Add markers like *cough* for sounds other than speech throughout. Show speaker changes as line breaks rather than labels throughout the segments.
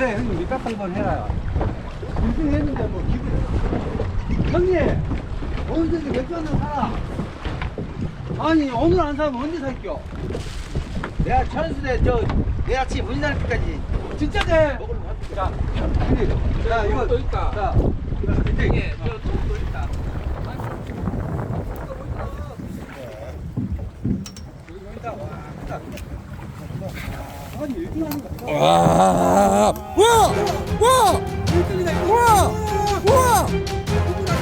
그래 형님 밑밥 한번 해라 1등 했는데 뭐 기분 형님 오늘 저기 맥주 한잔 사라 아니 오늘 안 사면 언제 살게요?
내가 천수대 저 내일 아침 문날 때까지.
진짜 돼
먹으러.
자, 형님 자 이거
또 있다.
자
예, 저또 있다.
아니 1등 하는 거
와, 와, 와,
1등이다
와, 와,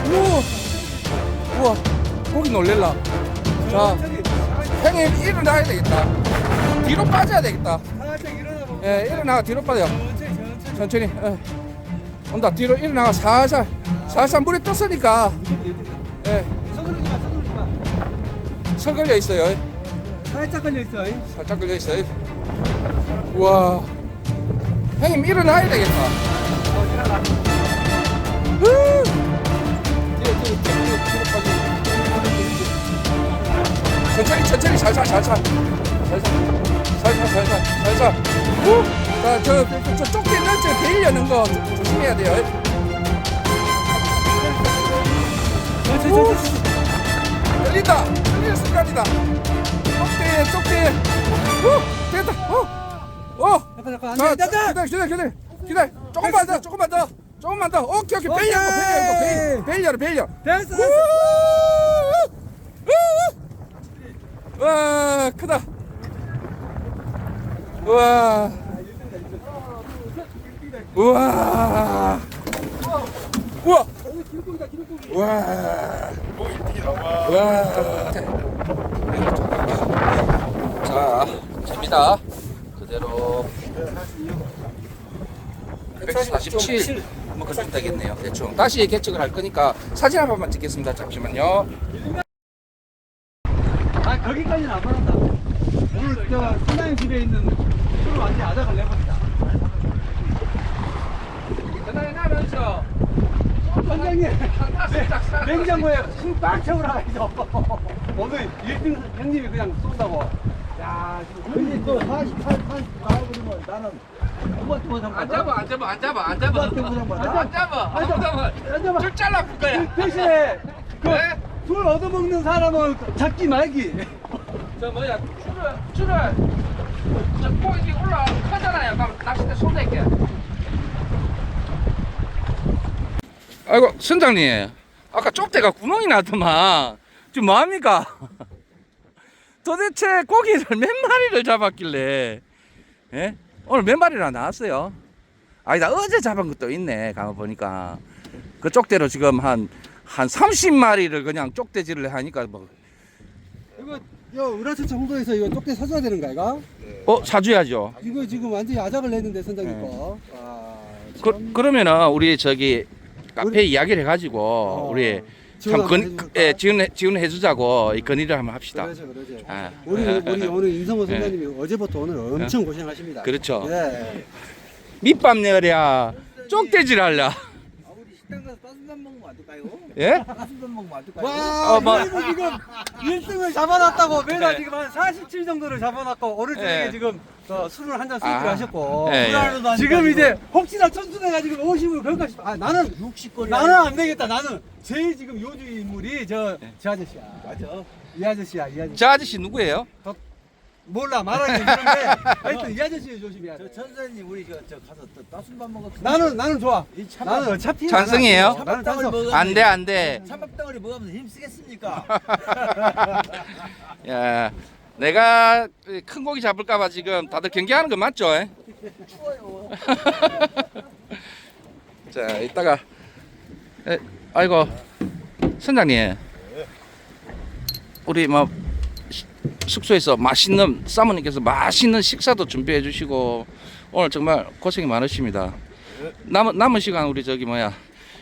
우와, 우와, 고기 놀래라. 자, 형님 일어나야 되겠다. 뒤로 빠져야 되겠다. 예, 일어나가 뒤로 빠져.
천천히.
예. 온다. 뒤로 일어나가 살살, 살살 물에 떴으니까. 예,
서두르지 마 서두르지 마
서 걸려 있어요.
살짝 걸려 있어 잉?
살짝 걸려 있어요. 우와, 형님 일어나야 되겠다. 후! 천천히 천천히 살살 살살 살살 살살 살살 살살 후! 자, 저, 저, 저 좁게 넓게 베이려는 거 조- 조심해야 돼요 후! 열린다 열리는 순간이다 좁게 좁게 후! 됐다 어! 어!
잠깐 잠깐 안돼
자, 기다려 기다려 기다려. 기다려. 조금만 더 조금만 더 조금만 더. 오케이 오케이. 베일 열고 베일 열고 베일. 베일 열어 베일 열어
됐어. 됐어
와 크다. 우와. 우와. 우와. 우와. 우와. 자 됩니다 그대로. 147 뭐 그쯤 되겠네요 대충. 다시 개측을 할 거니까 사진 한 번만 찍겠습니다. 잠시만요.
아 거기까지는 안 받았다. 오늘 저 신나영 집에 있는 술을 완전히 아작을 내버리자
그날 나면서 싹
냉장고에 술빡 채우라 해서. *laughs* 오늘 1등 형님이 그냥 쏜다고 야
근데 또 48, 80 가버리면 나는
한번 보상
안
받아?
잡아 안 잡아 안 잡아 안 잡아
누구한테 보상 받아?
안 잡아 안. 잡아
앉아봐.
줄 잘라 볼 거야.
대신에
네?
그술 얻어먹는 사람은 잡지 말기.
저 뭐야 줄을 줄을. 저 꼬이 올라 크잖아요. 그럼 낚싯대 손댈게 아이고 선장님. 아까 쪽대가 구멍이 났더만. 지금 뭐합니까 도대체 고기를 *laughs* 몇 마리를 잡았길래 예? 오늘 몇 마리나 나왔어요 아니다 어제 잡은 것도 있네 가만 보니까 그 쪽대로 지금 한한 30마리를 그냥 쪽대질을 하니까 뭐
이거 요 으라차차 홍도에서 이거 쪽대 사줘야 되는 거야 이거?
어 사줘야죠.
이거 지금 완전히 아작을 냈는데 선장님
네.
거 아,
그, 그러면은 우리 저기 카페 이야기를 해가지고
어,
우리 참 건? 예, 지원 지원해 주자고 이 건의를 한번 합시다.
그러죠 그러죠
아,
우리 우리 오늘 임성호
네.
선장님이 어제부터 오늘 엄청 고생하십니다
그렇죠.
예.
밑밥 내랴 쪽대질 할랴.
따순밥 먹으면 안 될까요?
예?
따순밥 먹으면 안 될까요?
와,
어, 뭐-
그리고 지금 1등을 잡아놨다고 매달
네.
지금 한 47 정도를 잡아놨고 오늘 저녁에
네.
지금 어, 술을 한잔
아.
하셨고
네.
불안해도 안
지금. 이제 혹시나 천순해가 지금 50을 그럴까 싶어 아 나는
60거리
나는 안 되겠다 나는 제일 지금 요주 인물이 저저
네.
아저씨야
맞아
이 아저씨야 이 아저씨
저 아저씨 누구예요?
몰라 말하기 힘든데 *laughs* 하여튼 이 아저씨 조심해야 저돼
천사님 우리 저, 저 가서 또 따순밥 먹읍시다
나는 나는 좋아
이 찬밥-
나는 어차피
찬성이에요?
나는 찬성
먹으면
안 돼 안 돼.
찬밥 덩어리 먹으면서 힘쓰겠습니까? *laughs*
야, 내가 큰 고기 잡을까봐 지금 다들 경계하는 거 맞죠? 예?
추워요 *laughs*
자 이따가 에, 아이고 선장님 우리 뭐 시- 숙소에서 맛있는 사모님께서 맛있는 식사도 준비해 주시고 오늘 정말 고생이 많으십니다. 남은 남은 시간 우리 저기 뭐야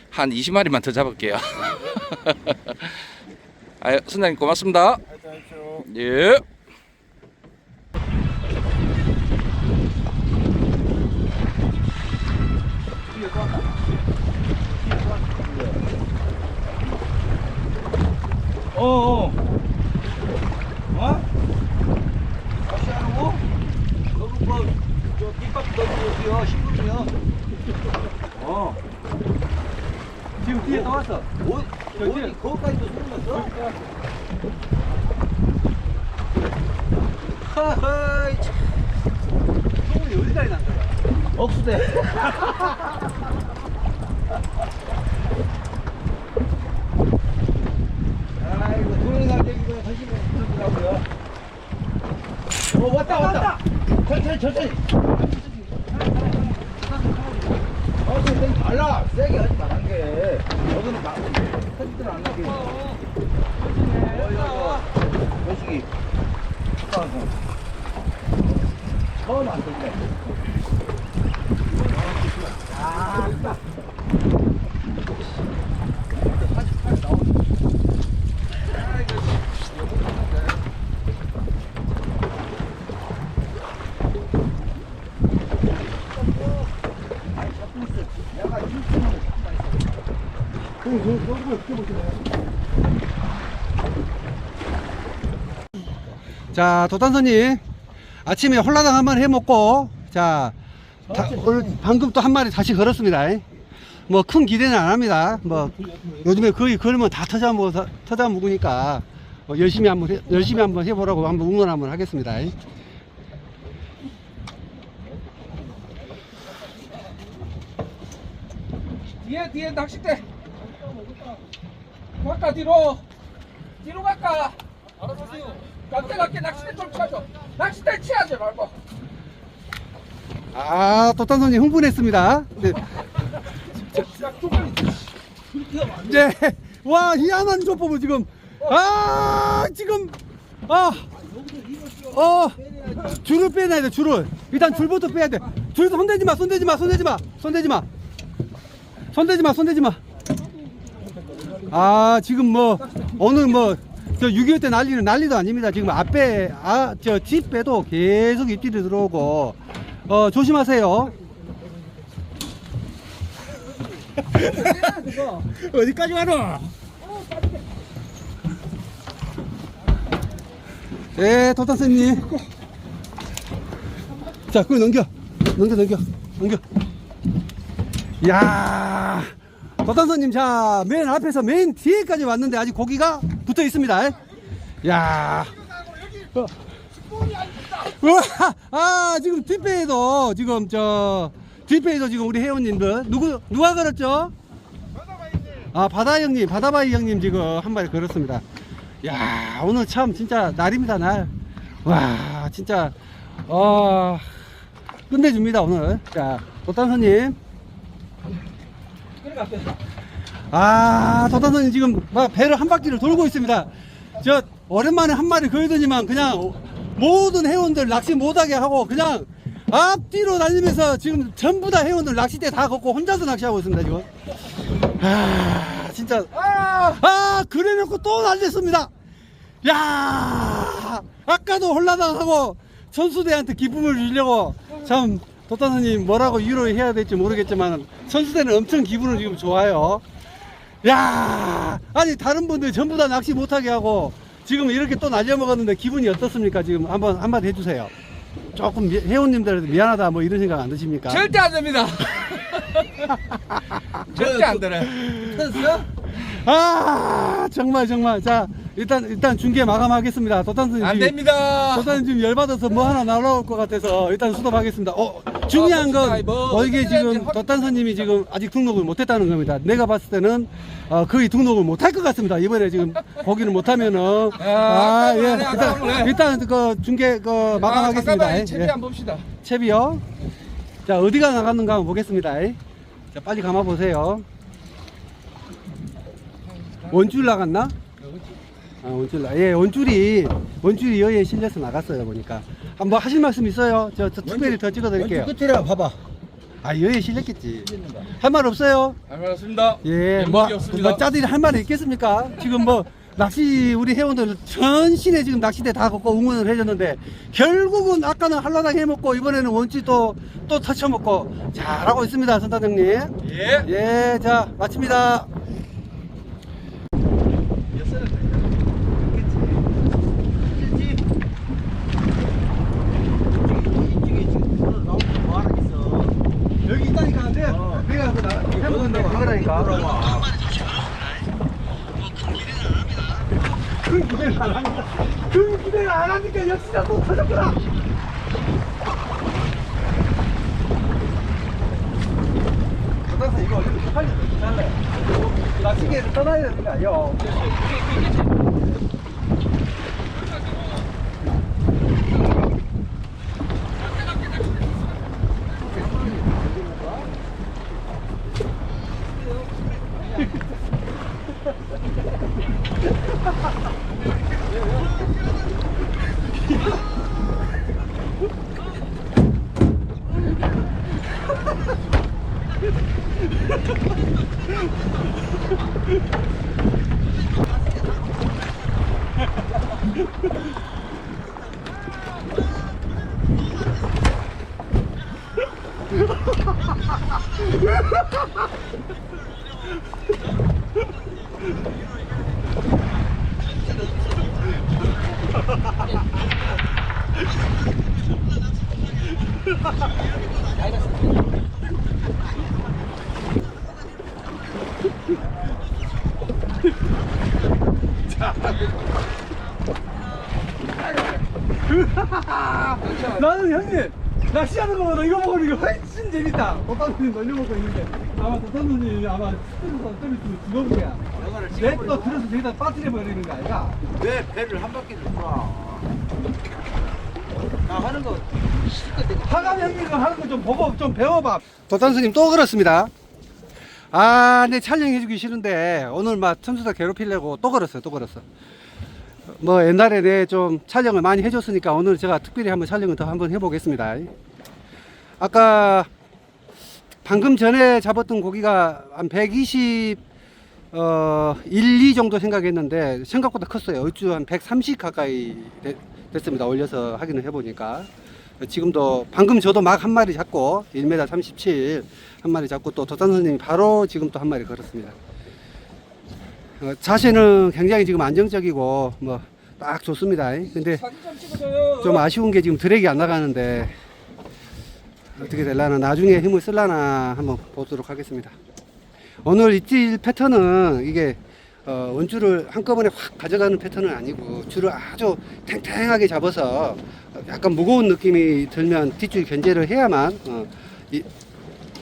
한 20마리만 더 잡을게요. *laughs* 아유 선장님 고맙습니다. 예.
어어 어? 다시 하라고?
너도 뭐저 밑밥 넣어주세요 신부세요
잡았어.
오,
저기.
어디 거기까지도 소리났어? 참.
소문이 어디까지 난 거야?
억수대. 아이고 돌아갈 얘기가 관심이 없더라고요. 어 왔다 왔다. 천천히 천천히. 어, 달라. 세게 하지 말한 게. 여기는 막 터지들 안 나게. 어, 이거 거시기. 처음 안 떴네.
자, 도탄선님. 아침에 홀라당 한 마리 해 먹고, 자, 다- 오늘 방금 또 한 마리 다시 걸었습니다. 뭐 큰 기대는 안 합니다. 뭐 요즘에 거의 걸으면 다 터져 먹어 터져 먹으니까 뭐 열심히 한번 해, 열심히 한번 해보라고 한번 응원 한번 하겠습니다.
뒤에 뒤에 낚싯대 갈까 뒤로 뒤로 갈까 알아서 하세요 갈게 갈게 낚싯대 좀 쳐줘. 낚싯대 치하지 말고.
아, 도탄선님 흥분했습니다. 네. 이제 와 희한한 조법을 지금. 아 지금. 아 어. 줄을 빼놔야 돼 줄을. 일단 줄부터 빼야 돼줄 손대지 마 손대지 마 손대지 마 손대지 마. 손대지 마 손대지 마 아 지금 뭐 오늘 뭐 저 6.25 때 난리는 난리도 아닙니다 지금 앞에 아 저 뒷배도 계속 입질이 들어오고 어 조심하세요 *laughs* 어디까지 가노? 네, 도탄스님. 자, 그거 넘겨. 넘겨, 넘겨. 넘겨. 야 도탄선님, 자, 맨 앞에서 맨 뒤에까지 왔는데 아직 고기가 붙어 있습니다. 야 어. 우와, 아, 지금 뒷배에도 지금 저, 뒷배에도 지금 우리 회원님들, 누구, 누가 걸었죠? 아, 바다 형님, 바다바이 형님 지금 한 마리 걸었습니다. 야, 오늘 참 진짜 날입니다, 날. 와, 진짜, 어, 끝내줍니다, 오늘. 자, 도탄 선님. 아, 도탄선님 지금 막 배를 한 바퀴를 돌고 있습니다. 저, 오랜만에 한 마리 걸더니만 그냥 모든 회원들 낚시 못하게 하고 그냥 앞뒤로 달리면서 지금 전부 다 회원들 낚싯대 다 걷고 혼자서 낚시하고 있습니다, 지금. 아, 진짜. 아, 그래 놓고 또 날렸습니다. 야 아까도 홀라당하고 선수대한테 기쁨을 주려고 참 도탄 선님 뭐라고 위로해야 될지 모르겠지만 선수대는 엄청 기분을 지금 좋아요. 야 아니 다른 분들 전부 다 낚시 못하게 하고 지금 이렇게 또 날려먹었는데 기분이 어떻습니까? 지금 한번 한마디 해주세요. 조금 미- 회원님들 미안하다 뭐 이런 생각 안 드십니까?
절대 안 됩니다 절대 안 되네
됐어?
아 정말 정말 자 일단 일단 중계 마감하겠습니다. 도탄선님
안
지금-
됩니다
도탄님 지금 열받아서 뭐 하나 날아올 것 같아서 일단 수습하겠습니다. 어, 중요한
아,
건,
뭐,
어, 이게 지금
되는지
도탄선님이 지금 아직 등록을 못했다는 겁니다. 내가 봤을 때는 어, 거의 등록을 못할 것 같습니다. 이번에 지금 보기를 못하면은.
아, 아까운 거네, 아까운
일단. 일단 그 중계 그
아,
마감하겠습니다.
잠깐만 이 채비
예.
한번 봅시다
채비요. 자, 어디가 나갔는가 한번 보겠습니다. 자, 빨리 감아 보세요. 원줄 나갔나? 아, 원줄 나. 예, 원줄이 원줄이 여기에 실려서 나갔어요 보니까. 한번 하실 말씀 있어요? 저, 저 특별히 더 찍어드릴게요.
왼쪽 끝이라 봐봐.
아, 여기에 실렸겠지. 할 말 없어요?
알겠습니다
예, 뭐,
연락이 없습니다.
뭐 짜들이 할 말이 있겠습니까? 지금 뭐 낚시 우리 회원들 전신에 지금 낚시대 다 걷고 응원을 해줬는데 결국은 아까는 한라당 해먹고 이번에는 원치 또또 터쳐먹고 잘하고 있습니다, 선사장님.
예
예, 자 마칩니다. 해먹는다고 하라니까. 그 기대를 안 하니까, 그 기대를 안 하니까 역시나 못하셨구나. 이거 어디서 팔리면 잘래. 낚시계를 떠나야 되는 거 아니야? 나는 형님 낚시하는 거보다 이거 먹으는 게 훨씬 재밌다. 도탄님 놀려 먹고 있는데 아마 도탄님 아마 스트레스 좀 있으면 죽어볼 거야. 내또 들어서 저기다 빠뜨려 버리는 거 아이가?
왜 배를 한 바퀴 돌아? 나 하는 거 실컷 되게
하감 형님가 하는 거 좀 보고 좀 배워봐. 도탄스님 또 그렇습니다. 아, 내 촬영해주기 싫은데 오늘 막 천수다 괴롭히려고 또 걸었어요, 또 걸었어. 뭐 옛날에 내좀 촬영을 많이 해줬으니까 오늘 제가 특별히 한번 촬영을 더 한번 해보겠습니다. 아까 방금 전에 잡았던 고기가 한 120, 어, 1, 2 정도 생각했는데 생각보다 컸어요. 얼추 한 130 가까이 되- 됐습니다. 올려서 확인을 해보니까. 지금도 방금 저도 막 한 마리 잡고 1m 37 한 마리 잡고 또 도탄 선생님이 바로 지금 또 한 마리 걸었습니다. 어, 자세는 굉장히 지금 안정적이고 뭐 딱 좋습니다. 근데
좀
아쉬운 게 지금 드랙이 안 나가는데 어떻게 될라나 나중에 힘을 쓸라나 한번 보도록 하겠습니다. 오늘 입질 패턴은 이게 어, 원줄을 한꺼번에 확 가져가는 패턴은 아니고 줄을 아주 탱탱하게 잡아서 약간 무거운 느낌이 들면 뒷줄 견제를 해야만 어, 이,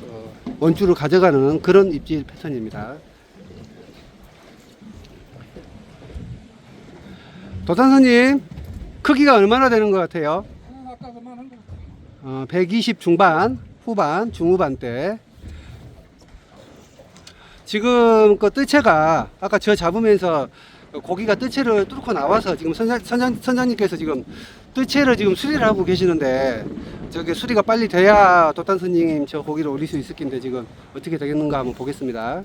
어, 원줄을 가져가는 그런 입질 패턴입니다. 도탄선님 크기가 얼마나 되는 것 같아요? 어, 120 중반, 후반, 중후반 때. 지금 그 뜰채가 아까 저 잡으면서 고기가 뜰채를 뚫고 나와서 지금 선장, 선장, 선장님께서 지금 뜰채를 지금 수리를 하고 계시는데 저게 수리가 빨리 돼야 도탄 선님 저 고기를 올릴 수 있을 텐데 지금 어떻게 되겠는가 한번 보겠습니다.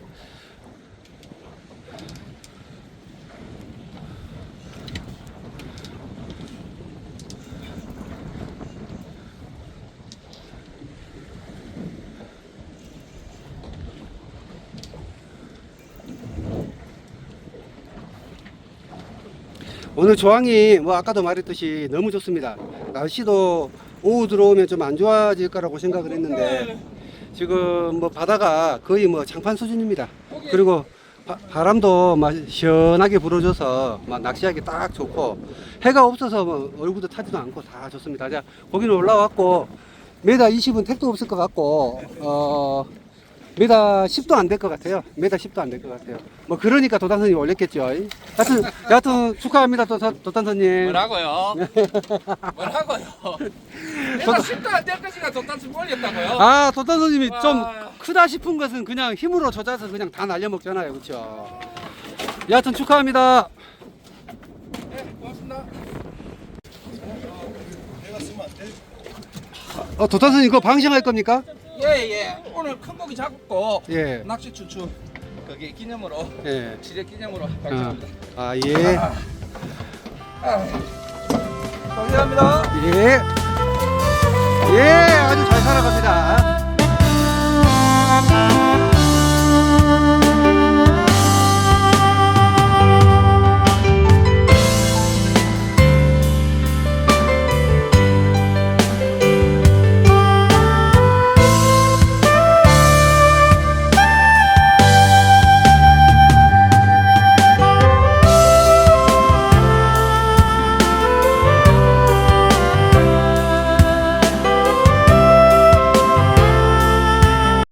오늘 조항이 뭐 아까도 말했듯이 너무 좋습니다. 날씨도 오후 들어오면 좀 안 좋아질 거라고 생각을 했는데 지금 뭐 바다가 거의 뭐 장판 수준입니다. 그리고 바, 바람도 막 시원하게 불어줘서 막 낚시하기 딱 좋고 해가 없어서 뭐 얼굴도 타지도 않고 다 좋습니다. 자 거기는 올라왔고 메다 20은 택도 없을 것 같고 어 메다 10도 안 될 것 같아요. 메다 10도 안 될 것 같아요. 뭐 그러니까 도단선이 올렸겠죠. 하여튼 여하튼 축하합니다 도, 도단선님.
뭐라고요? *laughs* 뭐라고요? 내가 10도 안 될 것이가 돋단지 올렸다고요?
아 도단선님이 좀
와.
크다 싶은 것은 그냥 힘으로 젖어서 그냥 다 날려먹잖아요. 그렇죠. 여하튼 축하합니다.
네, 고맙습니다.
어, 도단선님 그거 방심할 겁니까?
예예 오늘 큰 고기 잡고
예.
낚시 추추 거기 기념으로
예.
지뢰 기념으로 감사합니다.
아. 아, 예. 아.
아, 감사합니다.
예. 예, 아주 잘 살아갑니다.